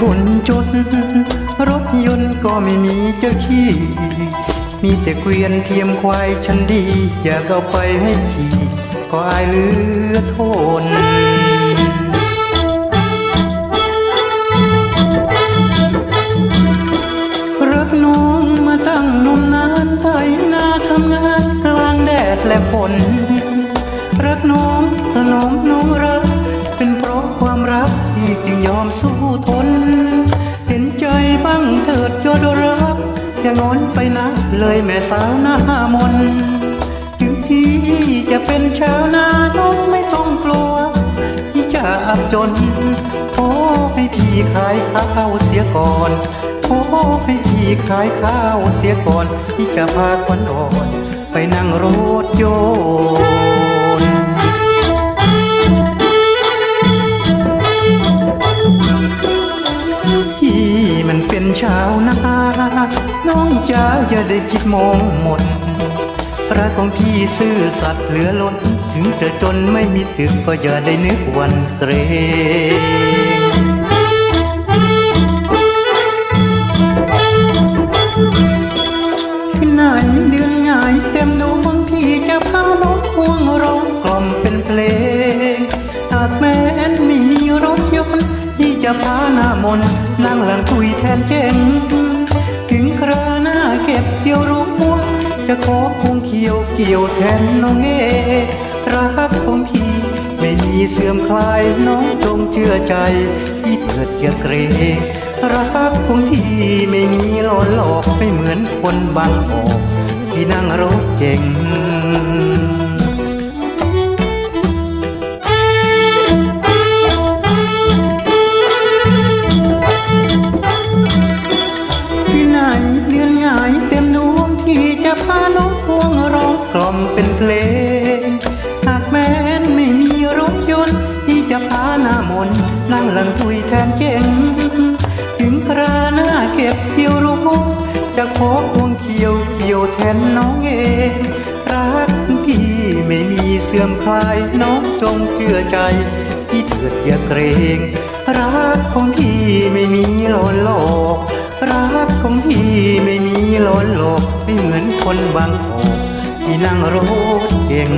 คนจน รถยนต์ก็ไม่มีเจ้าขี้ มีแต่เกวียนเทียมควายฉันดี อยากเอาไปให้ขี่ก็อายเหลือทนรักน้องมาตั้งนมนานไถนาทำงานกลางแดดและฝน จึงยอมสู้ทน เห็นใจบ้างเถิดยอดรัก อย่างอนไปนะเลยแม่สาวหน้ามน ถึงพี่จะเป็นชาวนาน้องไม่ต้องกลัวที่จะอับจนขอให้พี่ขายข้าวเสียก่อนขอให้พี่ขายข้าวเสียก่อนที่จะพาควันอ่อน ไปนั่งรถโย น้องจ๋าอย่าได้คิดมองหมด รักของพี่ซื่อสัตย์เหลือล้น ถึงจะจนไม่มีตึกก็อย่าได้นึกวันเกรงที่ไหนเดือนหงายเต็มดวงพี่จะพาน้องพวงร้องกล่อมเป็นเพลงหากแม้นไม่มีรถยนต์ที่จะพาหน้ามนนั่งหลังคุยแทนเจง ถึงคราหน้าเก็บเกี่ยวรู้มวจะขอพงเขียวเกี่ยวแทนน้องเอรักของพี่ไม่มีเสื่อมคลายน้องจงเชื่อใจที่เถิดอย่าเกรงรักของพี่ไม่มีหลอนหลอกไม่เหมือนคนบางออกที่นั่งรถเก่ง เป็นเพลง หากแม้นไม่มีรถยนต์ที่จะพาหน้ามนนั่งหลังคุยแทนเก่ง ถึงคราหน้าเก็บเกี่ยวรู้จะขอพวงเขียวเกี่ยวแทนน้องเอง รักพี่ไม่มีเสื่อมคลายน้องจงเชื่อใจที่เถิดอย่าเกรง รักของพี่ไม่มีหลอนหลอกรักของพี่ไม่มีหลอนหลอกไม่เหมือนคนบางออกที่ นั่งรถเก่ง